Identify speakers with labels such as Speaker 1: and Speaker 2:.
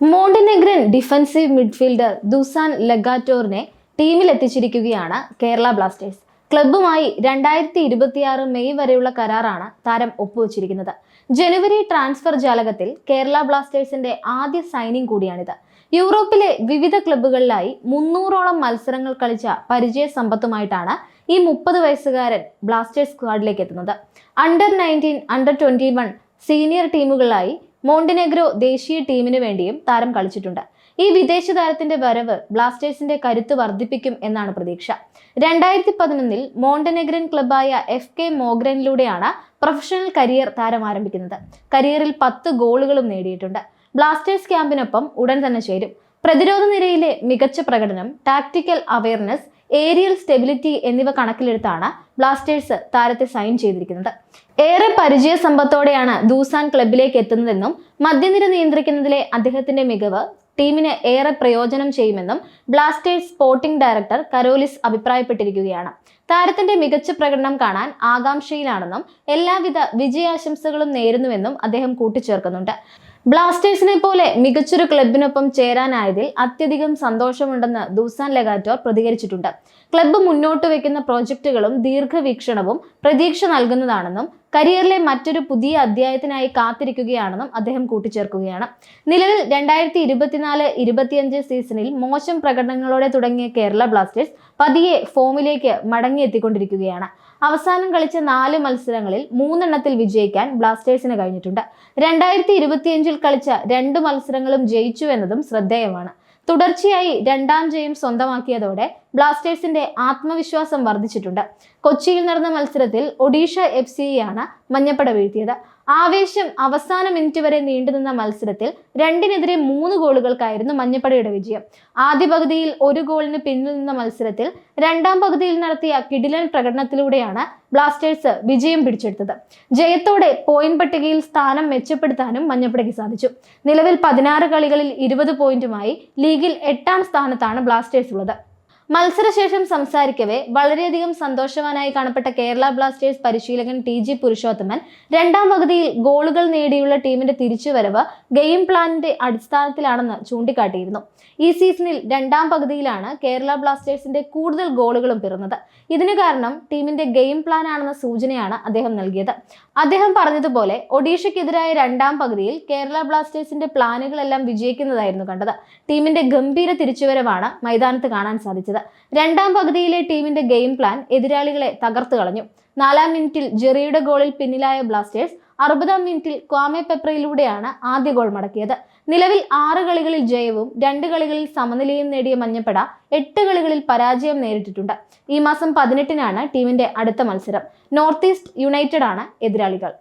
Speaker 1: മോണ്ടിനെഗ്രൻ defensive midfielder Dusan ലഗാറ്റോറിനെ ടീമിൽ എത്തിച്ചിരിക്കുകയാണ് കേരള ബ്ലാസ്റ്റേഴ്സ്. ക്ലബ്ബുമായി രണ്ടായിരത്തി ഇരുപത്തിയാറ് മെയ് വരെയുള്ള കരാറാണ് താരം ഒപ്പുവച്ചിരിക്കുന്നത്. ജനുവരി ട്രാൻസ്ഫർ ജാലകത്തിൽ കേരള ബ്ലാസ്റ്റേഴ്സിന്റെ ആദ്യ സൈനിങ് കൂടിയാണിത്. യൂറോപ്പിലെ വിവിധ ക്ലബ്ബുകളിലായി മുന്നൂറോളം മത്സരങ്ങൾ കളിച്ച പരിചയ സമ്പത്തുമായിട്ടാണ് ഈ മുപ്പത് വയസ്സുകാരൻ ബ്ലാസ്റ്റേഴ്സ് സ്ക്വാഡിലേക്ക് എത്തുന്നത്. Under nineteen under twenty one senior ടീമുകളായി Montenegro ദേശീയ ടീമിനു വേണ്ടിയും താരം കളിച്ചിട്ടുണ്ട്. ഈ വിദേശ താരത്തിന്റെ വരവ് ബ്ലാസ്റ്റേഴ്സിന്റെ കരുത്ത് വർദ്ധിപ്പിക്കും എന്നാണ് പ്രതീക്ഷ. രണ്ടായിരത്തി പതിനൊന്നിൽ മോണ്ടനെഗ്രൻ ക്ലബായ എഫ് കെ മോഗ്രനിലൂടെയാണ് പ്രൊഫഷണൽ കരിയർ താരം ആരംഭിക്കുന്നത്. കരിയറിൽ പത്ത് ഗോളുകളും നേടിയിട്ടുണ്ട്. ബ്ലാസ്റ്റേഴ്സ് ക്യാമ്പിനൊപ്പം ഉടൻ തന്നെ ചേരും. പ്രതിരോധ നിരയിലെ മികച്ച പ്രകടനം ടാക്ടിക്കൽ അവയർനെസ് ഏരിയൽ സ്റ്റെബിലിറ്റി എന്നിവ കണക്കിലെടുത്താണ് ബ്ലാസ്റ്റേഴ്സ് താരത്തെ സൈൻ ചെയ്തിരിക്കുന്നത്. ഏറെ പരിചയ സമ്പത്തോടെയാണ് ദൂസാൻ ക്ലബിലേക്ക് എത്തുന്നതെന്നും മധ്യനിര നിയന്ത്രിക്കുന്നതിലെ അദ്ദേഹത്തിന്റെ മികവ് ടീമിന് ഏറെ പ്രയോജനം ചെയ്യുമെന്നും ബ്ലാസ്റ്റേഴ്സ് സ്പോർട്ടിംഗ് ഡയറക്ടർ കരോലിസ് അഭിപ്രായപ്പെട്ടിരിക്കുകയാണ്. താരത്തിന്റെ മികച്ച പ്രകടനം കാണാൻ ആകാംക്ഷയിലാണെന്നും എല്ലാവിധ വിജയാശംസകളും നേരുന്നുവെന്നും അദ്ദേഹം കൂട്ടിച്ചേർക്കുന്നുണ്ട്. ബ്ലാസ്റ്റേഴ്സിനെ പോലെ മികച്ചൊരു ക്ലബിനൊപ്പം ചേരാനായതിൽ അത്യധികം സന്തോഷമുണ്ടെന്ന് ദൂസാൻ ലെഗാറ്റോർ പ്രതികരിച്ചിട്ടുണ്ട്. ക്ലബ്ബ് മുന്നോട്ട് വെക്കുന്ന പ്രോജക്റ്റുകളും ദീർഘവീക്ഷണവും പ്രതീക്ഷ നൽകുന്നതാണെന്നും കരിയറിലെ മറ്റൊരു പുതിയ അധ്യായത്തിനായി കാത്തിരിക്കുകയാണെന്നും അദ്ദേഹം കൂട്ടിച്ചേർക്കുകയാണ്. നിലവിൽ രണ്ടായിരത്തി ഇരുപത്തിനാല് ഇരുപത്തിയഞ്ച് സീസണിൽ മോശം പ്രകടനങ്ങളോടെ തുടങ്ങിയ കേരള ബ്ലാസ്റ്റേഴ്സ് പതിയെ ഫോമിലേക്ക് മടങ്ങിയെത്തിക്കൊണ്ടിരിക്കുകയാണ്. അവസാനം കളിച്ച നാല് മത്സരങ്ങളിൽ മൂന്നെണ്ണത്തിൽ വിജയിക്കാൻ ബ്ലാസ്റ്റേഴ്സിന് കഴിഞ്ഞിട്ടുണ്ട്. രണ്ടായിരത്തി ഇരുപത്തിയഞ്ചിൽ കളിച്ച രണ്ട് മത്സരങ്ങളും ജയിച്ചു എന്നതും ശ്രദ്ധേയമാണ്. തുടർച്ചയായി രണ്ടാം ജയം സ്വന്തമാക്കിയതോടെ ബ്ലാസ്റ്റേഴ്സിന്റെ ആത്മവിശ്വാസം വർദ്ധിച്ചിട്ടുണ്ട്. കൊച്ചിയിൽ നടന്ന മത്സരത്തിൽ ഒഡീഷ എഫ് സിയെയാണ് മഞ്ഞപ്പട വീഴ്ത്തിയത്. ആവേശം അവസാന മിനിറ്റ് വരെ നീണ്ടുനിന്ന മത്സരത്തിൽ രണ്ടിനെതിരെ മൂന്ന് ഗോളുകൾക്കായിരുന്നു മഞ്ഞപ്പടയുടെ വിജയം. ആദ്യ പകുതിയിൽ ഒരു ഗോളിന് പിന്നിൽ നിന്ന മത്സരത്തിൽ രണ്ടാം പകുതിയിൽ നടത്തിയ കിടിലൻ പ്രകടനത്തിലൂടെയാണ് ബ്ലാസ്റ്റേഴ്സ് വിജയം പിടിച്ചെടുത്തത്. ജയത്തോടെ പോയിന്റ് പട്ടികയിൽ സ്ഥാനം മെച്ചപ്പെടുത്താനും മഞ്ഞപ്പടയ്ക്ക് സാധിച്ചു. നിലവിൽ പതിനാറ് കളികളിൽ ഇരുപത് പോയിന്റുമായി ലീഗിൽ എട്ടാം സ്ഥാനത്താണ് ബ്ലാസ്റ്റേഴ്സ് ഉള്ളത്. മത്സരശേഷം സംസാരിക്കവേ വളരെയധികം സന്തോഷവാനായി കാണപ്പെട്ട കേരള ബ്ലാസ്റ്റേഴ്സ് പരിശീലകൻ ടി ജി പുരുഷോത്തമൻ. രണ്ടാം പകുതിയിൽ ഗോളുകൾ നേടിയുള്ള ടീമിന്റെ തിരിച്ചുവരവ് ഗെയിം പ്ലാനിന്റെ അടിസ്ഥാനത്തിലാണെന്ന് ചൂണ്ടിക്കാട്ടിയിരുന്നു. ഈ സീസണിൽ രണ്ടാം പകുതിയിലാണ് കേരള ബ്ലാസ്റ്റേഴ്സിന്റെ കൂടുതൽ ഗോളുകളും പിറന്നത്. ഇതിന് കാരണം ടീമിന്റെ ഗെയിം പ്ലാൻ ആണെന്ന സൂചനയാണ് അദ്ദേഹം നൽകിയത്. അദ്ദേഹം പറഞ്ഞതുപോലെ ഒഡീഷയ്ക്കെതിരായ രണ്ടാം പകുതിയിൽ കേരള ബ്ലാസ്റ്റേഴ്സിന്റെ പ്ലാനുകളെല്ലാം വിജയിക്കുന്നതായിരുന്നു കണ്ടത്. ടീമിന്റെ ഗംഭീര തിരിച്ചുവരവാണ് മൈതാനത്ത് കാണാൻ സാധിച്ചത്. രണ്ടാം പകുതിയിലെ ടീമിന്റെ ഗെയിം പ്ലാൻ എതിരാളികളെ തകർത്തു കളഞ്ഞു. നാലാം മിനിറ്റിൽ ജെറിയുടെ ഗോളിൽ പിന്നിലായ ബ്ലാസ്റ്റേഴ്സ് അറുപതാം മിനിറ്റിൽ ക്വാമെ പെപ്രയിലൂടെയാണ് ആദ്യ ഗോൾ മടക്കിയത്. നിലവിൽ ആറ് കളികളിൽ ജയവും രണ്ട് കളികളിൽ സമനിലയും നേടിയ മഞ്ഞപ്പട എട്ട് കളികളിൽ പരാജയം നേരിട്ടിട്ടുണ്ട്. ഈ മാസം പതിനെട്ടിനാണ് ടീമിന്റെ അടുത്ത മത്സരം. നോർത്ത് ഈസ്റ്റ് യുണൈറ്റഡ് ആണ് എതിരാളികൾ.